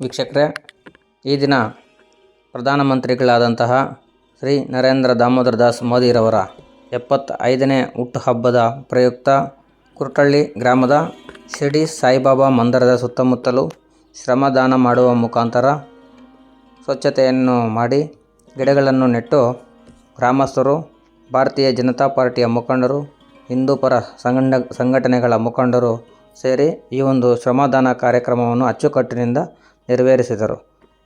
ವೀಕ್ಷಕರೇ, ಈ ದಿನ ಪ್ರಧಾನಮಂತ್ರಿಗಳಾದಂತಹ ಶ್ರೀ ನರೇಂದ್ರ ದಾಮೋದರ ದಾಸ್ ಮೋದಿರವರ ಎಪ್ಪತ್ತೈದನೇ ಹುಟ್ಟುಹಬ್ಬದ ಪ್ರಯುಕ್ತ ಕುರ್ಟಳ್ಳಿ ಗ್ರಾಮದ ಶಿರ್ಡಿ ಸಾಯಿಬಾಬಾ ಮಂದಿರದ ಸುತ್ತಮುತ್ತಲು ಶ್ರಮದಾನ ಮಾಡುವ ಮುಖಾಂತರ ಸ್ವಚ್ಛತೆಯನ್ನು ಮಾಡಿ ಗಿಡಗಳನ್ನು ನೆಟ್ಟು ಗ್ರಾಮಸ್ಥರು, ಭಾರತೀಯ ಜನತಾ ಪಾರ್ಟಿಯ ಮುಖಂಡರು ಹಿಂದೂಪರ ಸಂಘ ಸಂಘಟನೆಗಳ ಮುಖಂಡರು ಸೇರಿ ಈ ಒಂದು ಶ್ರಮದಾನ ಕಾರ್ಯಕ್ರಮವನ್ನು ಅಚ್ಚುಕಟ್ಟಿನಿಂದ ನೆರವೇರಿಸಿದರು.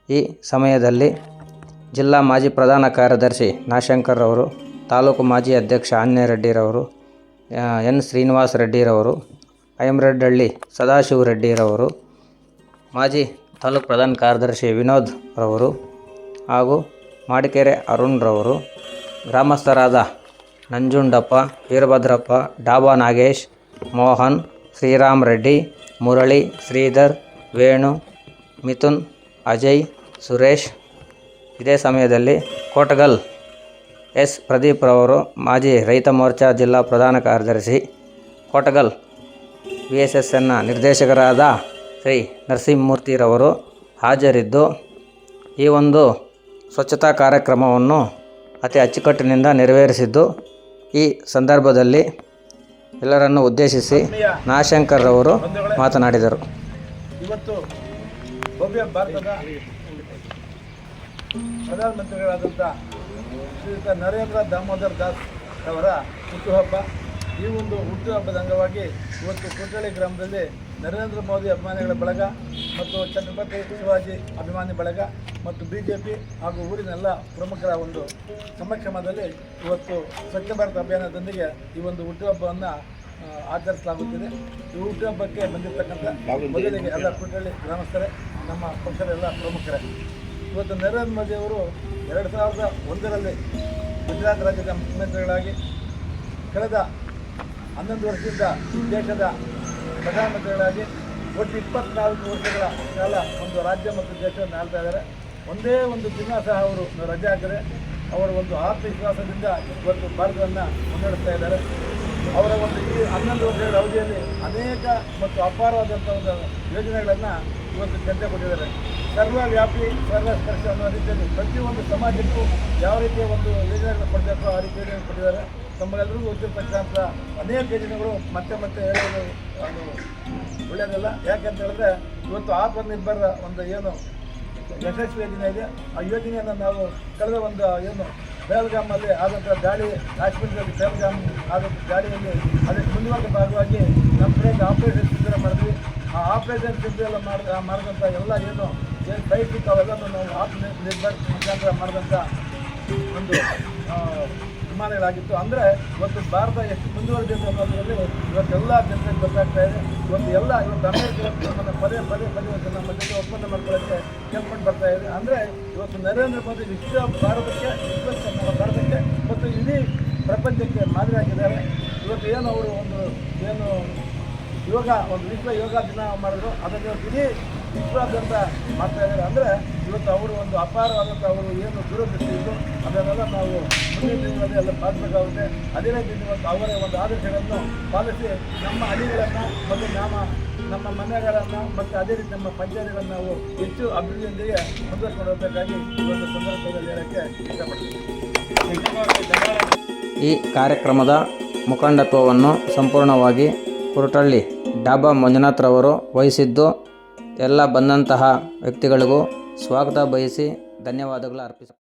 ಈ ಸಮಯದಲ್ಲಿ ಜಿಲ್ಲಾ ಮಾಜಿ ಪ್ರಧಾನ ಕಾರ್ಯದರ್ಶಿ ನಾಶಂಕರ್ ಅವರು ತಾಲೂಕು ಮಾಜಿ ಅಧ್ಯಕ್ಷ ಆಂಜನೇಯ ರೆಡ್ಡಿರವರು ಆ, ಎನ್ ಶ್ರೀನಿವಾಸ ರೆಡ್ಡಿರವರು ಐಮ್ರೆಡ್ಡಳ್ಳಿ ಸದಾಶಿವ ರೆಡ್ಡಿರವರು ಮಾಜಿ ತಾಲೂಕು ಪ್ರಧಾನ ಕಾರ್ಯದರ್ಶಿ ವಿನೋದ್ ರವರು ಹಾಗೂ ಮಾಡಿಕೆರೆ ಅರುಣ್ ರವರು ಗ್ರಾಮಸ್ಥರಾದ ನಂಜುಂಡಪ್ಪ ವೀರಭದ್ರಪ್ಪ ಡಾಬಾ ನಾಗೇಶ್ ಮೋಹನ್ ಶ್ರೀರಾಮ್ ರೆಡ್ಡಿ ಮುರಳಿ ಶ್ರೀಧರ್ ವೇಣು ಮಿಥುನ್, ಅಜಯ್, ಸುರೇಶ್. ಇದೇ ಸಮಯದಲ್ಲಿ ಕೋಟಗಲ್ ಎಸ್. ಪ್ರದೀಪ್ ರವರು ಮಾಜಿ ರೈತ ಮೋರ್ಚಾ ಜಿಲ್ಲಾ ಪ್ರಧಾನ ಕಾರ್ಯದರ್ಶಿ, ಕೋಟಗಲ್ ವಿ ಎಸ್ ಎಸ್ ಎನ್ನ ನಿರ್ದೇಶಕರಾದ ಶ್ರೀ ನರಸಿಂಹಮೂರ್ತಿರವರು ಹಾಜರಿದ್ದು, ಈ ಒಂದು ಸ್ವಚ್ಛತಾ ಕಾರ್ಯಕ್ರಮವನ್ನು ಅತಿ ಅಚ್ಚುಕಟ್ಟಿನಿಂದ ನೆರವೇರಿಸಿದ್ದು, ಈ ಸಂದರ್ಭದಲ್ಲಿ ಎಲ್ಲರನ್ನು ಉದ್ದೇಶಿಸಿ ನಾಶಂಕರ್ ರವರು ಮಾತನಾಡಿದರು. ಇವತ್ತು ಭವ್ಯ ಭಾರತದ ಪ್ರಧಾನಮಂತ್ರಿಗಳಾದಂಥ ಶ್ರೀಯುತ ನರೇಂದ್ರ ದಾಮೋದರ್ ದಾಸ್ ಅವರ ಹುಟ್ಟುಹಬ್ಬ ಈ ಒಂದು ಹುಟ್ಟುಹಬ್ಬದ ಅಂಗವಾಗಿ ಇವತ್ತು ಕುಟ್ಟಳ್ಳಿ ಗ್ರಾಮದಲ್ಲಿ ನರೇಂದ್ರ ಮೋದಿ ಅಭಿಮಾನಿಗಳ ಬಳಗ ಮತ್ತು ಛತ್ರಪತಿ ಶಿವಾಜಿ ಅಭಿಮಾನಿ ಬಳಗ ಮತ್ತು ಬಿ ಜೆ ಪಿ ಹಾಗೂ ಊರಿನೆಲ್ಲ ಪ್ರಮುಖರ ಒಂದು ಸಮಕ್ಷಮದಲ್ಲಿ ಇವತ್ತು ಸ್ವಚ್ಛ ಭಾರತ ಅಭಿಯಾನದೊಂದಿಗೆ ಈ ಒಂದು ಹುಟ್ಟುಹಬ್ಬವನ್ನು ಆಚರಿಸಲಾಗುತ್ತಿದೆ. ಈ ಹುಟ್ಟುಹಬ್ಬಕ್ಕೆ ಬಂದಿರತಕ್ಕಂಥ ಮೊದಲಿಗೆ ಎಲ್ಲ ಕುಟ್ಟಳ್ಳಿ ಗ್ರಾಮಸ್ಥರೇ ನಮ್ಮ ಪಕ್ಷದ ಎಲ್ಲ ಪ್ರಮುಖರೇ. ಇವತ್ತು ನರೇಂದ್ರ ಮೋದಿ ಅವರು ಎರಡು ಸಾವಿರದ ಒಂದರಲ್ಲಿ ಗುಜರಾತ್ ರಾಜ್ಯದ ಮುಖ್ಯಮಂತ್ರಿಗಳಾಗಿ ಕಳೆದ ಹನ್ನೊಂದು ವರ್ಷದಿಂದ ದೇಶದ ಪ್ರಧಾನಮಂತ್ರಿಗಳಾಗಿ ಒಟ್ಟು ಇಪ್ಪತ್ನಾಲ್ಕು ವರ್ಷಗಳ ಕಾಲ ಒಂದು ರಾಜ್ಯ ಮತ್ತು ದೇಶವನ್ನು ಆಳ್ತಾ ಇದ್ದಾರೆ. ಒಂದೇ ಒಂದು ದಿನ ಸಹ ಅವರು ರಜೆ ಹಾಕಿದರೆ ಅವರ ಒಂದು ಆತ್ಮವಿಶ್ವಾಸದಿಂದ ಇವತ್ತು ಭಾರತವನ್ನು ಮುನ್ನಡೆಸ್ತಾ ಇದ್ದಾರೆ. ಅವರ ಒಂದು ಈ ಹನ್ನೊಂದು ವರ್ಷಗಳ ಅವಧಿಯಲ್ಲಿ ಅನೇಕ ಮತ್ತು ಅಪಾರವಾದಂಥ ಒಂದು ಯೋಜನೆಗಳನ್ನು ಇವತ್ತು ಜನತೆ ಕೊಟ್ಟಿದ್ದಾರೆ. ಸರ್ವವ್ಯಾಪಿ ಸರ್ವಸ್ಪರ್ಶ ಅನ್ನೋ ರೀತಿಯಲ್ಲಿ ಪ್ರತಿಯೊಂದು ಸಮಾಜಕ್ಕೂ ಯಾವ ರೀತಿಯ ಒಂದು ಯೋಜನೆಗಳನ್ನು ಕೊಡಬೇಕು ಆ ರೀತಿ ಯೋಜನೆ ಕೊಟ್ಟಿದ್ದಾರೆ. ತಮ್ಮೆಲ್ಲರಿಗೂ ಗೊತ್ತಿರ್ತಕ್ಕಂಥ ಅನೇಕ ಯೋಜನೆಗಳು ಮತ್ತೆ ಮತ್ತೆ ಹೇಳೋದು ಅದು ಒಳ್ಳೆಯದಲ್ಲ. ಯಾಕಂತ ಹೇಳಿದ್ರೆ ಇವತ್ತು ಆತ್ಮನಿರ್ಭರ ಒಂದು ಏನು ಯಶಸ್ವಿ ಯೋಜನೆ ಇದೆ. ಆ ಯೋಜನೆಯನ್ನು ನಾವು ಕಳೆದ ಒಂದು ಏನು ಬೆಳಗಾಮಲ್ಲಿ ಆದಂಥ ದಾಳಿ, ಕಾಶ್ಮೀರದಲ್ಲಿ ಬೆಳಗಾಮ್ ಆದಂಥ ದಾಳಿಯಲ್ಲಿ ಅದಕ್ಕೆ ಮುಂದುವರೆದ ಭಾಗವಾಗಿ ನಮ್ಮ ಕಡೆಯಿಂದ ಆಪರೇಷನ್ ಸಿದ್ಧರ ಮಾಡಿದ್ವಿ. ಆ ಆಪರೇಷನ್ ಸಿದ್ಧರೆಲ್ಲ ಮಾಡಿದ ಮಾಡಿದಂಥ ಎಲ್ಲ ಏನು ಏನು ಬೈಕ್ ಅವೆಲ್ಲನೂ ನಾವು ಆಪ್ ನಿರ್ಭರ ಮುಖಾಂತರ ಮಾಡಿದಂಥ ಒಂದು ವಿಮಾನಗಳಾಗಿತ್ತು. ಅಂದರೆ ಇವತ್ತು ಭಾರತ ಎಷ್ಟು ಮುಂದುವರೆದಿದೆ ಅನ್ನೋದರಲ್ಲಿ ಇವತ್ತೆಲ್ಲ ಜನತೆಗೆ ಗೊತ್ತಾಗ್ತಾ ಇದೆ. ಇವತ್ತು ಎಲ್ಲ ಇವತ್ತು ಅಮೆರಿಕ ನಮ್ಮನ್ನು ಪದೇ ಪದೇ ಪದೇ ಇವತ್ತು ನಮ್ಮ ಜೊತೆ ಒಪ್ಪಂದ ಮಾಡ್ಕೊಳ್ಳೋಕ್ಕೆ ಕೇಳ್ಕೊಂಡು ಬರ್ತಾ ಇದೆ. ಅಂದರೆ ಇವತ್ತು ನರೇಂದ್ರ ಮೋದಿ ವಿಶ್ವ ಭಾರತಕ್ಕೆ, ವಿಶ್ವಕ್ಕೆ ನಮ್ಮ ಭಾರತಕ್ಕೆ ಮತ್ತು ಇಡೀ ಪ್ರಪಂಚಕ್ಕೆ ಮಾದರಿಯಾಗಿದ್ದಾರೆ. ಇವತ್ತು ಏನು ಅವರು ಒಂದು ಏನು ಯೋಗ, ಒಂದು ವಿಶ್ವ ಯೋಗ ದಿನ ಮಾಡಿದ್ರು. ಅದನ್ನು ಇಡೀ ವಿಶ್ವಾದ್ಯಂತ ಮಾಡ್ತಾ ಇದ್ದಾರೆ ಅಂದರೆ ಇವತ್ತು ಅವರು ಒಂದು ಅಪಾರವಾದಂಥ ಅವರು ಏನು ದೂರದೃಷ್ಟಿ ಇದ್ದು ಅದನ್ನೆಲ್ಲ ನಾವು ಮುಂದಿನ ದಿನಗಳಲ್ಲಿ ಎಲ್ಲ ಪಾಲಿಸಬೇಕಾಗುತ್ತೆ ಅದೇ ರೀತಿ ಇವತ್ತು ಅವರ ಒಂದು ಆದರ್ಶಗಳನ್ನು ಪಾಲಿಸಿ ನಮ್ಮ ಹಳ್ಳಿಗಳನ್ನು ಮತ್ತು ನಮ್ಮ ನಮ್ಮ ಮನೆಗಳನ್ನು ಮತ್ತು ಅದೇ ರೀತಿ ನಮ್ಮ ಪಂಚಾಯತ್ಗಳನ್ನು ನಾವು ಹೆಚ್ಚು ಅಭಿವೃದ್ಧಿಯೊಂದಿಗೆ ಮುಂದುವರ್ಕೊಂಡು ಹೋಗಬೇಕಾಗಿ ಈ ಒಂದು ಸಂದರ್ಭದಲ್ಲಿ ಹೇಳೋಕ್ಕೆ ಇಷ್ಟಪಡ್ತೀನಿ. ಈ ಕಾರ್ಯಕ್ರಮದ ಮುಖಂಡತ್ವವನ್ನು ಸಂಪೂರ್ಣವಾಗಿ ಕುರುಟಳ್ಳಿ ಡಾಬಾ ಮಂಜುನಾಥ್ರವರು ವಹಿಸಿದ್ದು ಎಲ್ಲ ಬಂದಂತಹ ವ್ಯಕ್ತಿಗಳಿಗೂ ಸ್ವಾಗತ ಬಯಸಿ ಧನ್ಯವಾದಗಳು ಅರ್ಪಿಸ